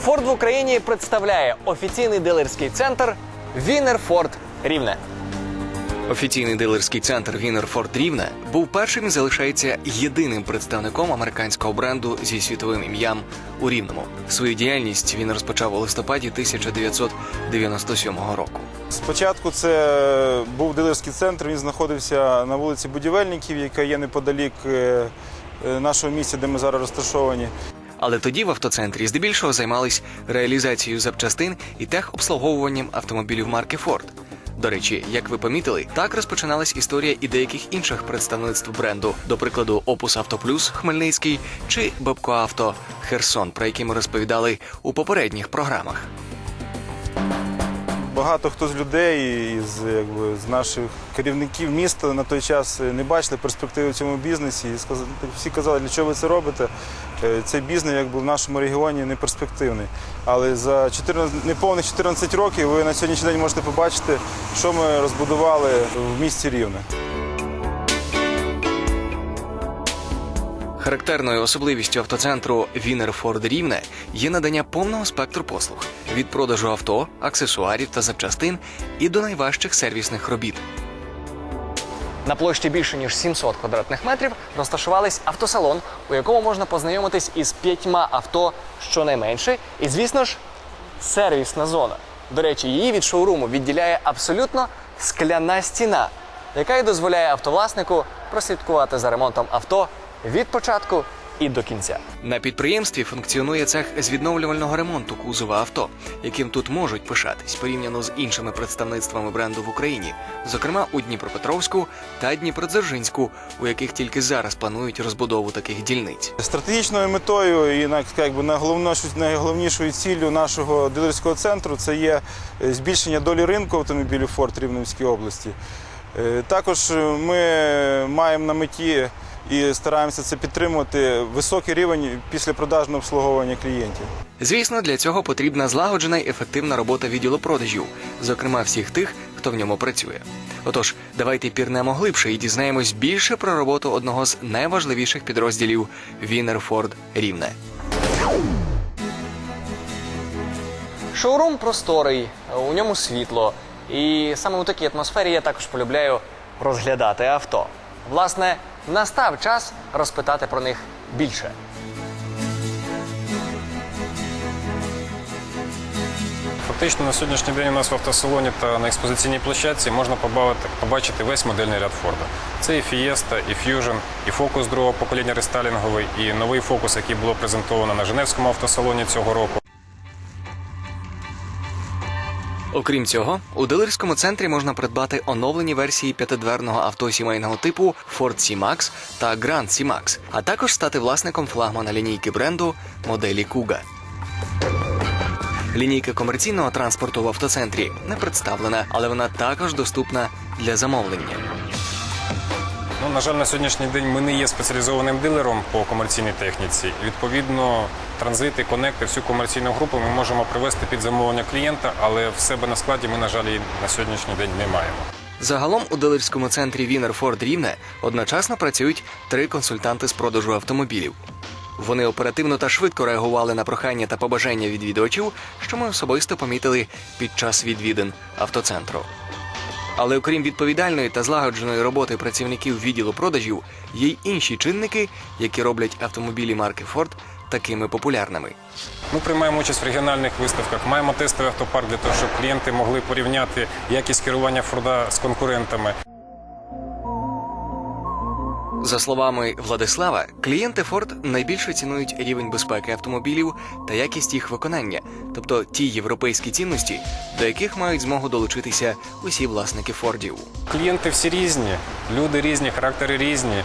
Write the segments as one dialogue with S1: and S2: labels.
S1: Форд в Україні представляє офіційний дилерський центр Вінер Форд Рівне.
S2: Офіційний дилерський центр Вінер Форд Рівне був першим і залишається єдиним представником американського бренду зі світовим ім'ям у Рівному. Свою діяльність він розпочав у листопаді 1997 року.
S3: Спочатку це був дилерський центр. Він знаходився на вулиці Будівельників, яка є неподалік е, е, нашого місця, де ми зараз розташовані.
S2: Але тоді в автоцентрі здебільшого займались реалізацією запчастин і техобслуговуванням автомобілів марки Ford. До речі, як ви помітили, так розпочиналась історія і деяких інших представництв бренду, до прикладу, Opus Auto Plus Хмельницький чи Бабко Авто Херсон, про які ми розповідали у попередніх програмах.
S3: Багато хто з людей із якби, з наших керівників міста на той час не бачили перспективи в цьому бізнесі. І сказ- всі казали, для чого ви це робите. Е, Цей бізнес якби, в нашому регіоні не перспективний. Але за 14, неповних 14 років ви на сьогоднішній день можете побачити, що ми розбудували в місті Рівне.
S2: Характерною особливістю автоцентру Вінер Форд Рівне є надання повного спектру послуг від продажу авто, аксесуарів та запчастин і до найважчих сервісних робіт.
S1: На площі більше ніж 700 квадратних метрів розташувались автосалон, у якому можна познайомитись із п'ятьма авто щонайменше, і, звісно ж, сервісна зона. До речі, її від шоуруму відділяє абсолютно скляна стіна, яка й дозволяє автовласнику прослідкувати за ремонтом авто від початку і до кінця.
S2: На підприємстві функціонує цех з відновлювального ремонту кузова авто, яким тут можуть пишатись порівняно з іншими представництвами бренду в Україні, зокрема у Дніпропетровську та Дніпродзержинську, у яких тільки зараз планують розбудову таких дільниць.
S3: Стратегічною метою і на- якби, найголовнішою, ціллю нашого дилерського центру це є е, збільшення долі ринку автомобілів Форд Рівненській області. Е, Також е, ми маємо на меті і стараємося це підтримувати високий рівень післяпродажного обслуговування клієнтів.
S2: Звісно, для цього потрібна злагоджена і ефективна робота відділу продажів, зокрема всіх тих, хто в ньому працює. Отож, давайте пірнемо глибше і дізнаємось більше про роботу одного з найважливіших підрозділів Вінер Форд Рівне.
S1: Шоурум просторий, у ньому світло. І саме у такій атмосфері я також полюбляю розглядати авто. Власне, настав час розпитати про них більше.
S4: Фактично на сьогоднішній день у нас в автосалоні та на експозиційній площадці можна побачити весь модельний ряд Форда. Це і Fiesta, і Fusion, і Focus другого покоління рестайлінговий, і новий Focus, який було презентовано на Женевському автосалоні цього року.
S2: Окрім цього, у дилерському центрі можна придбати оновлені версії п'ятидверного авто сімейного типу Ford C-Max та Grand C-Max, а також стати власником флагмана лінійки бренду моделі Kuga. Лінійка комерційного транспорту в автоцентрі не представлена, але вона також доступна для замовлення.
S4: Ну, на жаль, на сьогоднішній день ми не є спеціалізованим дилером по комерційній техніці. Відповідно, транзити, конекти, всю комерційну групу ми можемо привести під замовлення клієнта, але в себе на складі ми, на жаль, її на сьогоднішній день не маємо.
S2: Загалом у дилерському центрі Вінер Форд Рівне одночасно працюють три консультанти з продажу автомобілів. Вони оперативно та швидко реагували на прохання та побажання відвідувачів, що ми особисто помітили під час відвідин автоцентру. Але окрім відповідальної та злагодженої роботи працівників відділу продажів, є й інші чинники, які роблять автомобілі марки Форд такими популярними.
S4: Ми приймаємо участь в регіональних виставках, маємо тестовий автопарк для того, щоб клієнти могли порівняти якість керування Форда з конкурентами.
S2: За словами Владислава, клієнти Ford найбільше цінують рівень безпеки автомобілів та якість їх виконання, тобто ті європейські цінності, до яких мають змогу долучитися усі власники Фордів.
S4: Клієнти всі різні, люди різні, характери різні.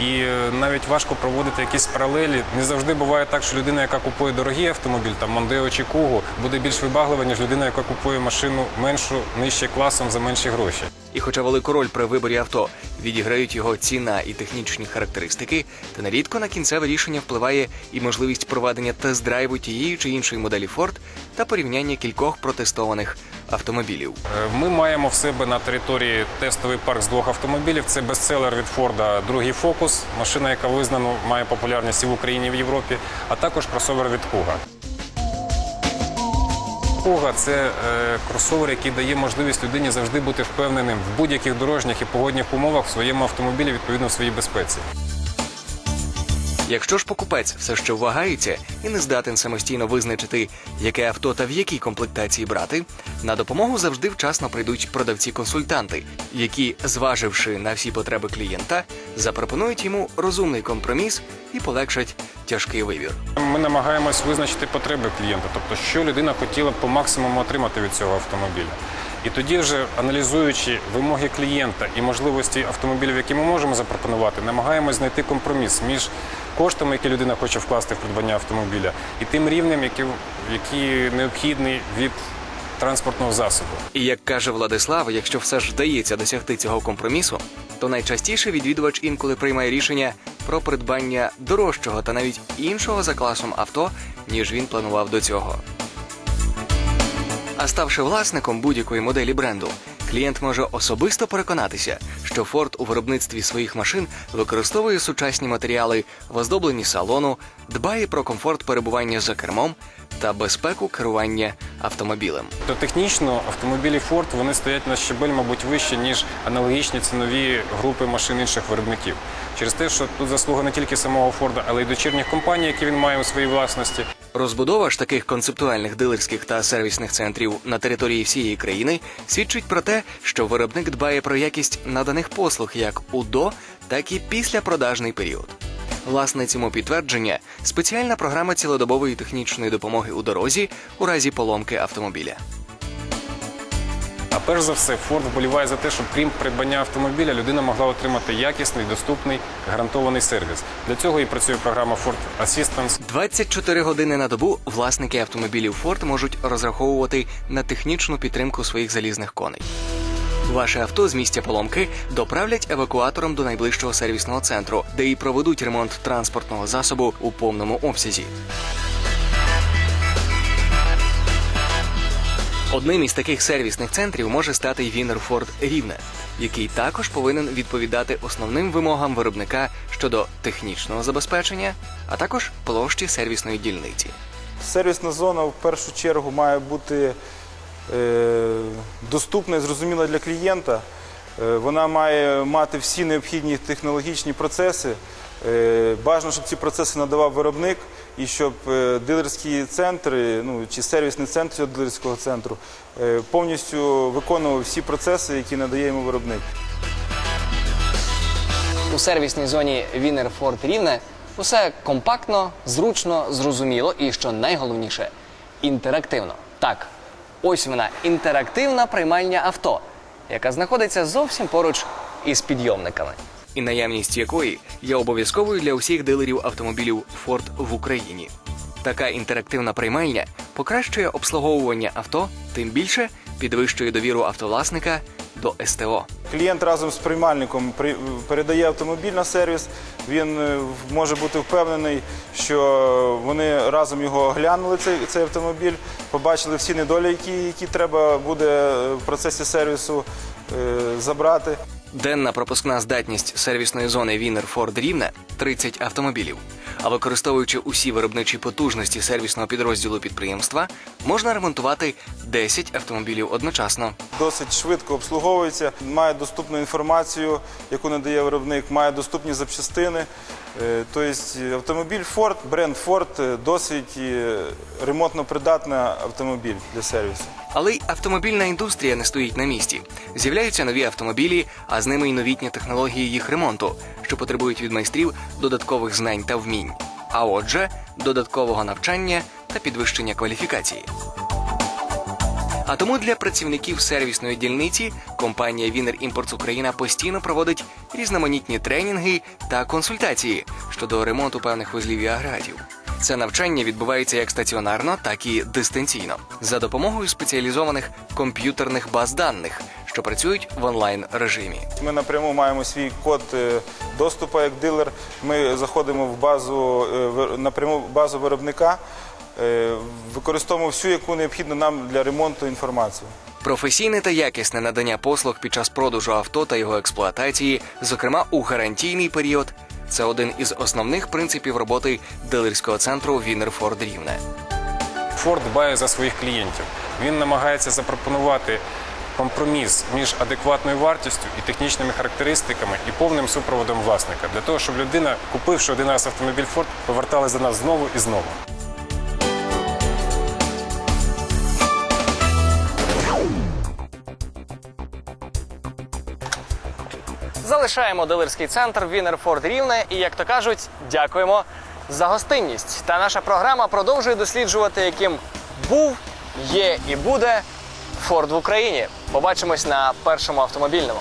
S4: І е, навіть важко проводити якісь паралелі. Не завжди буває так, що людина, яка купує дорогий автомобіль, там Мондео чи Кугу, буде більш вибаглива, ніж людина, яка купує машину меншу, нижче класом за менші гроші.
S2: І хоча велику роль при виборі авто відіграють його ціна і технічні характеристики, та нерідко на кінцеве рішення впливає і можливість проведення тест-драйву тієї чи іншої моделі Ford та порівняння кількох протестованих автомобілів.
S4: Е, Ми маємо в себе на території тестовий парк з двох автомобілів. Це бестселер від Форда, другий фокус, машина, яка визнано має популярність і в Україні, і в Європі, а також кросовер від Куга. Куга це е, кросовер, який дає можливість людині завжди бути впевненим в будь-яких дорожніх і погодних умовах в своєму автомобілі відповідно в своїй безпеці.
S2: Якщо ж покупець все ще вагається і не здатен самостійно визначити, яке авто та в якій комплектації брати, на допомогу завжди вчасно прийдуть продавці-консультанти, які, зваживши на всі потреби клієнта, запропонують йому розумний компроміс і полегшать тяжкий вибір.
S4: Ми намагаємось визначити потреби клієнта, тобто що людина хотіла б по максимуму отримати від цього автомобіля. І тоді, вже аналізуючи вимоги клієнта і можливості автомобілів, які ми можемо запропонувати, намагаємось знайти компроміс між коштами, які людина хоче вкласти в придбання автомобіля, і тим рівнем, який, який необхідний від транспортного засобу.
S2: І як каже Владислав, якщо все ж вдається досягти цього компромісу, то найчастіше відвідувач інколи приймає рішення про придбання дорожчого та навіть іншого за класом авто, ніж він планував до цього. А ставши власником будь-якої моделі бренду, клієнт може особисто переконатися, що Ford у виробництві своїх машин використовує сучасні матеріали в оздобленні салону, дбає про комфорт перебування за кермом та безпеку керування автомобілем.
S4: То технічно автомобілі Ford вони стоять на щебель, мабуть, вище, ніж аналогічні цінові групи машин інших виробників. Через те, що тут заслуга не тільки самого Форда, але й дочірніх компаній, які він має у своїй власності.
S2: Розбудова ж таких концептуальних дилерських та сервісних центрів на території всієї країни свідчить про те, що виробник дбає про якість наданих послуг як у до, так і післяпродажний період. Власне цьому підтвердження спеціальна програма цілодобової технічної допомоги у дорозі у разі поломки автомобіля.
S4: А перш за все, Ford вболіває за те, щоб крім придбання автомобіля, людина могла отримати якісний, доступний, гарантований сервіс. Для цього і працює програма Ford Assistance.
S2: 24 години на добу власники автомобілів Ford можуть розраховувати на технічну підтримку своїх залізних коней. Ваше авто з місця поломки доправлять евакуатором до найближчого сервісного центру, де і проведуть ремонт транспортного засобу у повному обсязі. Одним із таких сервісних центрів може стати й Вінер Форд Рівне, який також повинен відповідати основним вимогам виробника щодо технічного забезпечення, а також площі сервісної дільниці.
S3: Сервісна зона в першу чергу має бути е, доступна і зрозуміла для клієнта. Е, вона має мати всі необхідні технологічні процеси. Е, бажано, щоб ці процеси надавав виробник і щоб е, дилерські центри, ну чи сервісний центр дилерського центру е, повністю виконував всі процеси, які надає йому виробник.
S1: У сервісній зоні Вінер Форт Рівне усе компактно, зручно, зрозуміло і, що найголовніше, інтерактивно. Так, ось вона інтерактивна приймальня авто, яка знаходиться зовсім поруч із підйомниками.
S2: І наявність якої є обов'язковою для усіх дилерів автомобілів Ford в Україні. Така інтерактивна приймальня покращує обслуговування авто, тим більше підвищує довіру автовласника до СТО.
S3: Клієнт разом з приймальником при- передає автомобіль на сервіс. Він е, може бути впевнений, що вони разом його оглянули, цей, цей автомобіль, побачили всі недоліки, які треба буде е, в процесі сервісу е, забрати.
S2: Денна пропускна здатність сервісної зони Вінер Форд Рівне 30 автомобілів. А використовуючи усі виробничі потужності сервісного підрозділу підприємства, можна ремонтувати 10 автомобілів одночасно.
S3: Досить швидко обслуговується, має доступну інформацію, яку надає виробник, має доступні запчастини. Е, Тобто автомобіль Ford, бренд Ford е, досить е, ремонтно придатний автомобіль для сервісу.
S2: Але й автомобільна індустрія не стоїть на місці. З'являються нові автомобілі, а з ними й новітні технології їх ремонту, що потребують від майстрів додаткових знань та вмінь. А отже, додаткового навчання та підвищення кваліфікації. А тому для працівників сервісної дільниці компанія Вінер Імпортс Україна постійно проводить різноманітні тренінги та консультації щодо ремонту певних вузлів і агрегатів. Це навчання відбувається як стаціонарно, так і дистанційно за допомогою спеціалізованих комп'ютерних баз даних, що працюють в онлайн режимі.
S3: Ми напряму маємо свій код е, доступу як дилер. Ми заходимо в базу е, напряму базу виробника, е, використовуємо всю, яку необхідно нам для ремонту інформацію.
S2: Професійне та якісне надання послуг під час продажу авто та його експлуатації, зокрема у гарантійний період, це один із основних принципів роботи дилерського центру Вінер Форд Рівне.
S4: Форд дбає за своїх клієнтів. Він намагається запропонувати компроміс між адекватною вартістю і технічними характеристиками і повним супроводом власника для того, щоб людина, купивши один раз автомобіль Форд, поверталася до нас знову і знову.
S1: Залишаємо дилерський центр Вінерфорд Рівне і, як то кажуть, дякуємо за гостинність. Та наша програма продовжує досліджувати, яким був, є і буде Форд в Україні. Побачимось на першому автомобільному.